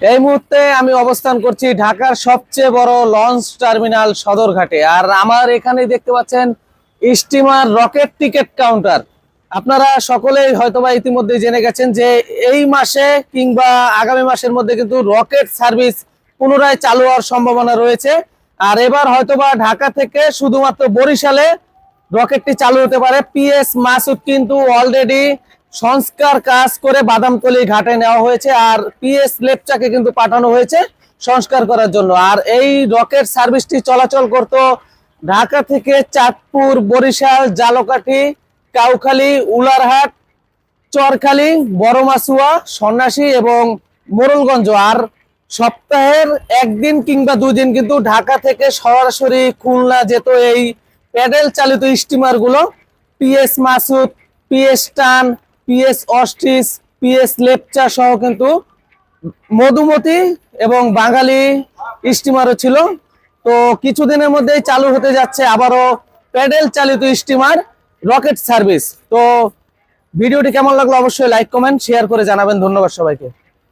এই মুহূর্তে আমি অবস্থান করছি ঢাকার সবচেয়ে বড় লঞ্চ টার্মিনাল সদরঘাটে। আর আমার এখানে দেখতে পাচ্ছেন স্টিমার রকেট টিকিট কাউন্টার। আপনারা সকলেই হয়তোবা ইতিমধ্যে জেনে গেছেন যে এই মাসে কিংবা আগামী মাসের মধ্যে কিন্তু রকেট সার্ভিস পুনরায় চালু হওয়ার সম্ভাবনা রয়েছে। আর এবার হয়তোবা ঢাকা থেকে শুধুমাত্র বরিশালে রকেটটি চালু হতে পারে। পিএস মাসুদ কিন্তু অলরেডি সংস্কার কাজ করে বাদামতলি ঘাটে নেওয়া হয়েছে আর পিএস লেপচাকে কিন্তু পাঠানো হয়েছে সংস্কার করার জন্য। আর এই রকেট সার্ভিসটি চলাচল করত ঢাকা থেকে চাঁদপুর, বরিশাল, জালকাঠি, কাউখালী, উলারহাট, চরখালি বড়মাসুয়া সন্ন্যাসী এবং মোরলগঞ্জ। আর সপ্তাহের একদিন কিংবা দিন কিন্তু ঢাকা থেকে সরাসরি খুলনা যেত এই প্যাডেল চালিত স্টিমারগুলো PS Mahsud, PS tern PS ostrich, PS Lepcha সহ কিন্তু মধুমতি এবং বাঙালি স্টিমারও ছিল। তো কিছুদিনের মধ্যেই চালু হতে যাচ্ছে আবারও প্যাডেল চালিত স্টিমার, রকেট সার্ভিস। তো ভিডিওটি কেমন লাগল অবশ্যই লাইক, কমেন্ট, শেয়ার করে জানাবেন। ধন্যবাদ সবাইকে।